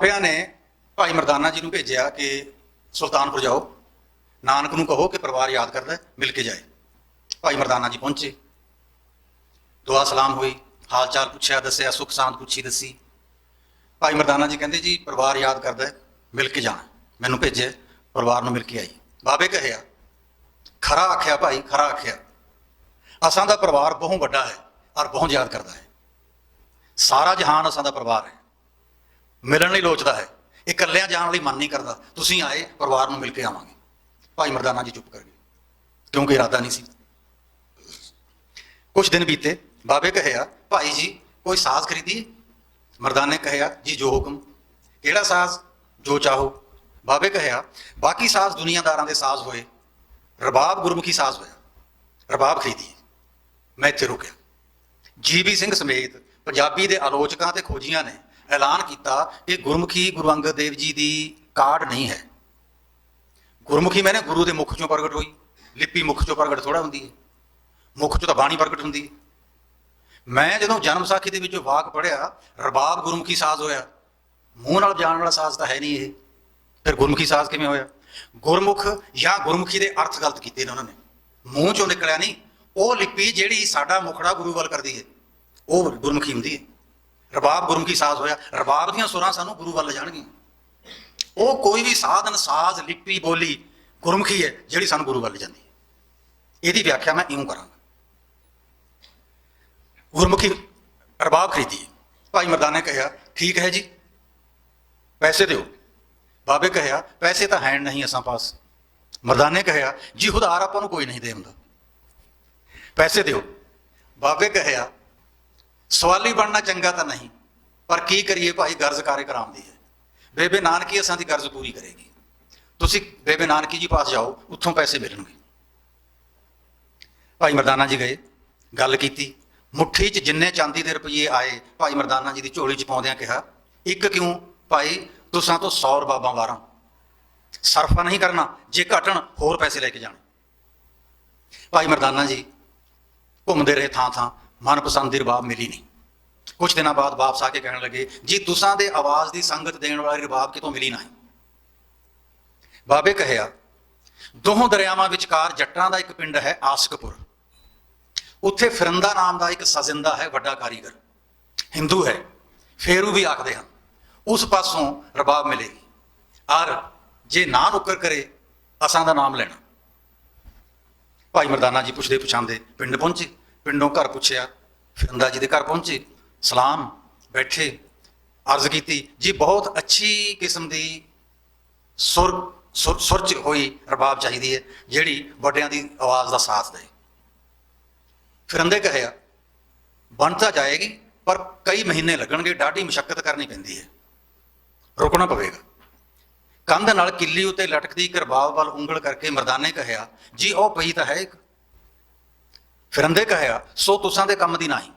ਪਿਆ ਨੇ ਭਾਈ ਮਰਦਾਨਾ ਜੀ ਨੂੰ ਭੇਜਿਆ ਕਿ ਸੁਲਤਾਨਪੁਰ ਜਾਓ। ਨਾਨਕ ਨੂੰ ਕਹੋ ਕਿ ਪਰਿਵਾਰ ਯਾਦ ਕਰਦਾ ਮਿਲ ਕੇ ਜਾਏ। ਭਾਈ ਮਰਦਾਨਾ ਜੀ ਪਹੁੰਚੇ। ਦੁਆ ਸਲਾਮ ਹੋਈ ਹਾਲ ਚਾਲ ਪੁੱਛਿਆ, ਦੱਸਿਆ, ਸੁਖ ਸਾਂਦ ਪੁੱਛੀ, ਦੱਸੀ। ਭਾਈ ਮਰਦਾਨਾ ਜੀ ਕਹਿੰਦੇ, ਜੀ, ਪਰਿਵਾਰ ਯਾਦ ਕਰਦਾ ਮਿਲ ਕੇ ਜਾਣਾ ਮੈਨੂੰ ਭੇਜਿਆ, ਪਰਿਵਾਰ ਨੂੰ ਮਿਲ ਕੇ ਆਈ। ਬਾਬੇ ਕਹਿਆ ਖਰਾ ਆਖਿਆ ਭਾਈ, ਖਰਾ ਆਖਿਆ। ਅਸਾਂ ਦਾ ਪਰਿਵਾਰ ਬਹੁਤ ਵੱਡਾ ਹੈ ਔਰ ਬਹੁਤ ਯਾਦ ਕਰਦਾ ਹੈ। ਸਾਰਾ ਜਹਾਨ ਅਸਾਂ ਦਾ ਪਰਿਵਾਰ ਹੈ। ਮਿਲਣ ਲਈ ਲੋਚਦਾ ਹੈ। ਇਹ ਇਕੱਲਿਆਂ ਜਾਣ ਲਈ ਮਨ ਨਹੀਂ ਕਰਦਾ। ਤੁਸੀਂ ਆਏ, ਪਰਿਵਾਰ ਨੂੰ ਮਿਲ ਕੇ ਆਵਾਂਗੇ। ਭਾਈ ਮਰਦਾਨਾ ਜੀ ਚੁੱਪ ਕਰ ਗਏ। ਕਿਉਂਕਿ ਇਰਾਦਾ ਨਹੀਂ ਸੀ। ਕੁਝ ਦਿਨ ਬੀਤੇ, ਬਾਬੇ ਕਹਿਆ, ਭਾਈ ਜੀ, ਕੋਈ ਸਾਜ਼ ਖਰੀਦੀ ਮਰਦਾਨੇ ਕਹਿਆ, ਜੀ, ਜੋ ਹੁਕਮ। ਕਿਹੜਾ ਸਾਜ਼? ਜੋ ਚਾਹੋ। ਬਾਬੇ ਕਹਿਆ, ਬਾਕੀ ਸਾਜ਼ ਦੁਨੀਆਦਾਰਾਂ ਦੇ ਸਾਜ਼ ਹੋਏ। ਰਬਾਬ ਗੁਰਮੁਖੀ ਸਾਜ਼ ਹੋਇਆ। ਰਬਾਬ ਖਰੀਦੀ ਮੈਂ ਇੱਥੇ ਰੁਕਿਆ। ਜੀਬੀ ਸਿੰਘ ਸਮੇਤ ਪੰਜਾਬੀ ਦੇ ਆਲੋਚਕਾਂ ਤੇ ਖੋਜੀਆਂ ਨੇ ਐਲਾਨ ਕੀਤਾ ਕਿ ਗੁਰਮੁਖੀ ਗੁਰੂ ਅੰਗਦ ਦੇਵ ਜੀ ਦੀ ਕਾਢ ਨਹੀਂ ਹੈ। ਗੁਰਮੁਖੀ ਮੈਨੇ ਗੁਰੂ ਦੇ ਮੁਖ ਚੋਂ ਪ੍ਰਗਟ ਹੋਈ। ਲਿਪੀ ਮੁਖ ਚੋਂ ਪ੍ਰਗਟ ਥੋੜਾ ਹੁੰਦੀ ਹੈ। ਮੁਖ ਚੋਂ ਤਾਂ ਬਾਣੀ ਪ੍ਰਗਟ ਹੁੰਦੀ ਹੈ। ਮੈਂ ਜਦੋਂ ਜਨਮ ਸਾਖੀ ਦੇ ਵਿੱਚੋਂ ਵਾਕ ਪੜਿਆ ਰਬਾਬ ਗੁਰਮੁਖੀ ਸਾਜ਼ ਹੋਇਆ। ਮੂੰਹ ਨਾਲ ਜਾਣ ਵਾਲਾ ਸਾਜ਼ ਤਾਂ ਹੈ ਨਹੀਂ ਇਹ। ਫਿਰ ਗੁਰਮੁਖੀ ਸਾਜ਼ ਕਿਵੇਂ ਹੋਇਆ? ਗੁਰਮੁਖ ਜਾਂ ਗੁਰਮੁਖੀ ਦੇ ਅਰਥ ਗਲਤ ਕੀਤੇ ਨੇ ਉਹਨਾਂ ਨੇ। ਮੂੰਹ ਚੋਂ ਨਿਕਲਿਆ ਨਹੀਂ। ਉਹ ਲਿਪੀ ਜਿਹੜੀ ਸਾਡਾ ਮੁਖੜਾ ਗੁਰੂ ਵੱਲ ਕਰਦੀ ਹੈ, ਉਹ ਗੁਰਮੁਖੀ ਹੁੰਦੀ ਹੈ। ਰਬਾਬ ਗੁਰਮੁਖੀ ਸਾਜ਼ ਹੋਇਆ। ਰਬਾਬ ਦੀਆਂ ਸੁਰਾਂ ਸਾਨੂੰ ਗੁਰੂ ਵੱਲ ਜਾਣਗੀਆਂ। ਉਹ ਕੋਈ ਵੀ ਸਾਧਨ, ਸਾਜ਼, ਲਿਪੀ, ਬੋਲੀ ਗੁਰਮੁਖੀ ਹੈ, ਜਿਹੜੀ ਸਾਨੂੰ ਗੁਰੂ ਵੱਲ ਜਾਂਦੀ ਹੈ। ਇਹਦੀ ਵਿਆਖਿਆ ਮੈਂ ਇਉਂ ਕਰਾਂਗਾ। ਗੁਰਮੁਖੀ ਰਬਾਬ ਖਰੀਦੀ ਭਾਈ ਮਰਦਾਨੇ ਕਹਿਆ ਠੀਕ ਹੈ ਜੀ, ਪੈਸੇ ਦਿਓ। ਬਾਬੇ ਕਹਿਆ ਪੈਸੇ ਤਾਂ ਹੈ ਨਹੀਂ ਅਸਾਂ ਪਾਸ। ਮਰਦਾਨੇ ਕਹਿਆ ਜੀ ਉਧਾਰ ਆਪਾਂ ਨੂੰ ਕੋਈ ਨਹੀਂ ਦੇ ਹੁੰਦਾ। ਪੈਸੇ ਦਿਓ। ਬਾਬੇ ਕਹਿਆ ਸਵਾਲੀ ਬਣਨਾ ਚੰਗਾ ਤਾਂ ਨਹੀਂ, ਪਰ ਕੀ ਕਰੀਏ ਭਾਈ, ਗਰਜ਼ ਕਾਰੇ ਕਰਾਮ ਦੀ ਹੈ। ਬੇਬੇ ਨਾਨਕੀ ਅਸਾਂ ਦੀ ਗਰਜ਼ ਪੂਰੀ ਕਰੇਗੀ। ਤੁਸੀਂ ਬੇਬੇ ਨਾਨਕੀ ਜੀ ਪਾਸ ਜਾਓ, ਉੱਥੋਂ ਪੈਸੇ ਮਿਲਣਗੇ। ਭਾਈ ਮਰਦਾਨਾ ਜੀ ਗਏ, ਗੱਲ ਕੀਤੀ। ਮੁੱਠੀ 'ਚ ਜਿੰਨੇ ਚਾਂਦੀ ਦੇ ਰੁਪਏ ਆਏ, ਭਾਈ ਮਰਦਾਨਾ ਜੀ ਦੀ ਝੋਲੀ 'ਚ ਪਾਉਂਦਿਆਂ ਕਿਹਾ, ਇੱਕ ਕਿਉਂ? ਭਾਈ, ਤੁਸਾਂ ਤੋਂ 100 ਰਬਾਬਾਂ ਵਾਰਾਂ। ਸਰਫਾ ਨਹੀਂ ਕਰਨਾ, ਜੇ ਘਟਣ, ਹੋਰ ਪੈਸੇ ਲੈ ਕੇ ਜਾਣ। ਭਾਈ ਮਰਦਾਨਾ ਜੀ ਘੁੰਮਦੇ ਰਹੇ ਥਾਂ ਥਾਂ ਮਨਪਸੰਦ ਦੀ ਰਬਾਬ ਮਿਲੀ ਨਹੀਂ। ਕੁਝ ਦਿਨਾਂ ਬਾਅਦ ਵਾਪਸ ਆ ਕੇ ਕਹਿਣ ਲੱਗੇ, ਜੀ, ਤੁਸਾਂ ਦੇ ਆਵਾਜ਼ ਦੀ ਸੰਗਤ ਦੇਣ ਵਾਲੀ ਰਬਾਬ ਕਿਤੋਂ ਮਿਲੀ ਨਹੀਂ ਬਾਬੇ ਕਹਿਆ, ਦੋਹਾਂ ਦਰਿਆਵਾਂ ਵਿਚਕਾਰ ਜੱਟਾਂ ਦਾ ਇੱਕ ਪਿੰਡ ਹੈ ਆਸਕਪੁਰ। ਉੱਥੇ ਫਿਰੰਦਾ ਨਾਮ ਦਾ ਇੱਕ ਸਜ਼ਿੰਦਾ ਹੈ, ਵੱਡਾ ਕਾਰੀਗਰ। ਹਿੰਦੂ ਹੈ। ਫੇਰੂ ਵੀ ਆਖਦੇ ਹਨ, ਉਸ ਪਾਸੋਂ ਰਬਾਬ ਮਿਲੇਗੀ। ਔਰ ਜੇ ਨਾ ਨੁੱਕਰ ਕਰੇ, ਅਸਾਂ ਦਾ ਨਾਮ ਲੈਣਾ। ਭਾਈ ਮਰਦਾਨਾ ਜੀ ਪੁੱਛਦੇ ਪੁਛਾਂਦੇ ਪਿੰਡ ਪਹੁੰਚੇ? ਪਿੰਡੋਂ ਘਰ ਪੁੱਛਿਆ ਫਿਰੰਦਾ ਜੀ ਦੇ ਘਰ ਪਹੁੰਚੇ, ਸਲਾਮ, ਬੈਠੇ, ਅਰਜ਼ ਕੀਤੀ, ਜੀ, ਬਹੁਤ ਅੱਛੀ ਕਿਸਮ ਦੀ ਸੁਰ ਸੁਰ ਸੁਰ ਹੋਈ ਰਬਾਬ ਚਾਹੀਦੀ ਹੈ, ਜਿਹੜੀ ਵੱਡਿਆਂ ਦੀ ਆਵਾਜ਼ ਦਾ ਸਾਥ ਦੇ ਫਿਰੰਦੇ ਕਹਿਆ ਬਣ ਤਾਂ ਜਾਏਗੀ, ਪਰ ਕਈ ਮਹੀਨੇ ਲੱਗਣਗੇ, ਡਾਢੀ ਮੁਸ਼ਕਲ ਕਰਨੀ ਪੈਂਦੀ ਹੈ। ਰੁਕਣਾ ਪਵੇਗਾ। ਕੰਧ ਨਾਲ ਕਿੱਲੀ ਉਤੇ ਲਟਕਦੀ ਇੱਕ ਵੱਲ ਉਂਗਲ ਕਰਕੇ ਮਰਦਾਨੇ ਕਹਿਆ, ਜੀ, ਉਹ ਪਈ ਤਾਂ ਹੈ ਇੱਕ ਫਿਰੰਦੇ ਕਹਿਆ ਸੋ ਤੁਸਾਂ ਦੇ ਕੰਮ ਦੀ ਨਹੀਂ।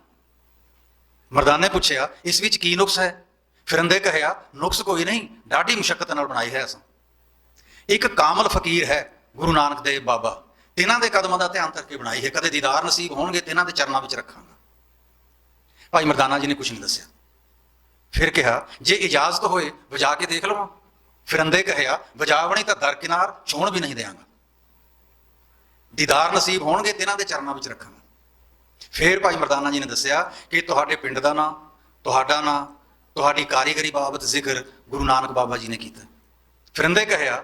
ਮਰਦਾਨੇ ਪੁੱਛਿਆ, ਇਸ ਵਿੱਚ ਕੀ ਨੁਕਸ ਹੈ? ਫਿਰੰਦੇ ਕਹਿਆ ਨੁਕਸ ਕੋਈ ਨਹੀਂ, ਡਾਢੀ ਮੁਸ਼ਕਲ ਨਾਲ ਬਣਾਈ ਹੈ ਅਸਾਂ। ਇੱਕ ਕਾਮਲ ਫਕੀਰ ਹੈ, ਗੁਰੂ ਨਾਨਕ ਦੇਵ ਬਾਬਾ। ਤਿਨਾਂ ਦੇ ਕਦਮਾਂ ਦਾ ਧਿਆਨ ਕਰਕੇ ਬਣਾਈ ਹੈ, ਕਦੇ ਦੀਦਾਰ ਨਸੀਬ ਹੋਣਗੇ, ਤਿਨਾਂ ਦੇ ਚਰਨਾਂ ਵਿੱਚ ਰੱਖਾਂਗਾ। ਭਾਈ ਮਰਦਾਨਾ ਜੀ ਨੇ ਕੁਝ ਨਹੀਂ ਦੱਸਿਆ। ਫਿਰ ਕਿਹਾ, ਜੇ ਇਜਾਜ਼ਤ ਹੋਏ, ਵਜਾ ਕੇ ਦੇਖ ਲਵਾਂ। ਫਿਰੰਦੇ ਕਹਿਆ ਵਜਾਵਣੀ ਤਾਂ ਦਰਕਿਨਾਰ ਛੋਣ ਵੀ ਨਹੀਂ ਦੇਵਾਂਗਾ ਦੀਦਾਰ ਨਸੀਬ ਹੋਣਗੇ ਤਿਨਾਂ ਦੇ ਚਰਨਾਂ ਵਿੱਚ ਰੱਖਾਂਗਾ। ਫਿਰ ਭਾਈ ਮਰਦਾਨਾ ਜੀ ਨੇ ਦੱਸਿਆ ਕਿ ਤੁਹਾਡੇ ਪਿੰਡ ਦਾ ਨਾਂ, ਤੁਹਾਡਾ ਨਾਂ, ਤੁਹਾਡੀ ਕਾਰੀਗਰੀ ਬਾਬਤ ਜ਼ਿਕਰ ਗੁਰੂ ਨਾਨਕ ਬਾਬਾ ਜੀ ਨੇ ਕੀਤਾ। ਫਿਰੰਦੇ ਕਹਿਆ,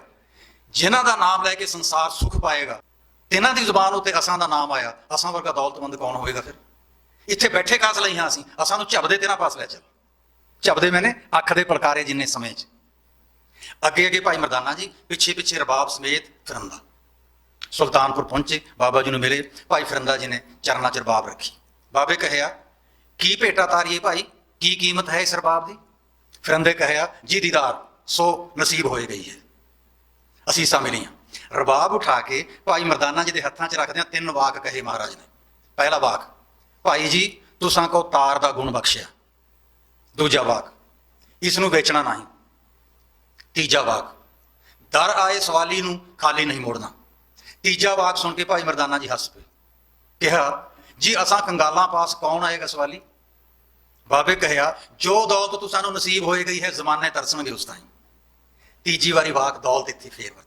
ਜਿਨ੍ਹਾਂ ਦਾ ਨਾਮ ਲੈ ਕੇ ਸੰਸਾਰ ਸੁਖ ਪਾਏਗਾ ਤਿਨਾਂ ਦੀ ਜ਼ੁਬਾਨ ਉੱਤੇ ਅਸਾਂ ਦਾ ਨਾਮ ਆਇਆ, ਅਸਾਂ ਵਰਗਾ ਦੌਲਤਮੰਦ ਕੌਣ ਹੋਵੇਗਾ ਫਿਰ? ਇੱਥੇ ਬੈਠੇ ਕਾਸ ਲਈ ਹਾਂ ਅਸੀਂ? ਅਸਾਂ ਨੂੰ ਝਬਦੇ ਤੇਰਾ ਪਾਸ ਲੈ ਚੱਲ। ਝਬਦੇ ਮੈਨੇ ਅੱਖ ਦੇ ਪਲਕਾਰੇ ਜਿੰਨੇ ਸਮੇਂ 'ਚ। ਅੱਗੇ ਅੱਗੇ ਭਾਈ ਮਰਦਾਨਾ ਜੀ ਪਿੱਛੇ ਪਿੱਛੇ ਰਬਾਬ ਸਮੇਤ ਫਿਰੰਦਾ। ਸੁਲਤਾਨਪੁਰ ਪਹੁੰਚੇ, ਬਾਬਾ ਜੀ ਨੂੰ ਮਿਲੇ। ਭਾਈ ਫਿਰੰਦਾ ਜੀ ਨੇ ਚਰਨਾਂ 'ਚ ਰਬਾਬ ਰੱਖੀ। ਬਾਬੇ ਕਹਿਆ, ਕੀ ਭੇਟਾ ਤਾਰੀਏ ਭਾਈ? ਕੀ ਕੀਮਤ ਹੈ ਇਸ ਰਬਾਬ ਦੀ? ਫਿਰੰਦੇ ਕਹਿਆ, ਜੀ ਦੀਦਾਰ, ਸੋ ਨਸੀਬ ਹੋਏ ਗਈ ਹੈ। ਅਸੀਸਾਂ ਮਿਲੀਆਂ ਰਬਾਬ ਉਠਾ ਕੇ ਭਾਈ ਮਰਦਾਨਾ ਜੀ ਦੇ ਹੱਥਾਂ 'ਚ ਰੱਖਦਿਆਂ ਤਿੰਨ ਵਾਕ ਕਹੇ ਮਹਾਰਾਜ ਨੇ। ਪਹਿਲਾ ਵਾਕ, ਭਾਈ ਜੀ, ਤੁਸਾਂ ਕੋ ਤਾਰ ਦਾ ਗੁਣ ਬਖਸ਼ਿਆ। ਦੂਜਾ ਵਾਕ, ਇਸ ਨੂੰ ਵੇਚਣਾ ਨਹੀਂ। ਤੀਜਾ ਵਾਕ ਦਰ ਆਏ ਸਵਾਲੀ ਨੂੰ ਖਾਲੀ ਨਹੀਂ ਮੋੜਨਾ। ਤੀਜਾ ਵਾਕ ਸੁਣ ਕੇ ਭਾਈ ਮਰਦਾਨਾ ਜੀ ਹੱਸ ਪਏ। ਕਿਹਾ, ਜੀ, ਅਸਾਂ ਕੰਗਾਲਾਂ ਪਾਸ ਕੌਣ ਆਏਗਾ ਸਵਾਲੀ? ਬਾਬੇ ਕਹਿਆ, ਜੋ ਦੌਲਤ ਤੂੰ ਸਾਨੂੰ ਨਸੀਬ ਹੋਏ ਗਈ ਹੈ, ਜ਼ਮਾਨੇ ਤਰਸਣਗੇ ਉਸ ਤਾਈਂ। ਤੀਜੀ ਵਾਰੀ ਵਾਕ ਦੌਲਤ ਇੱਥੇ ਫੇਰ ਵਰਤੀ।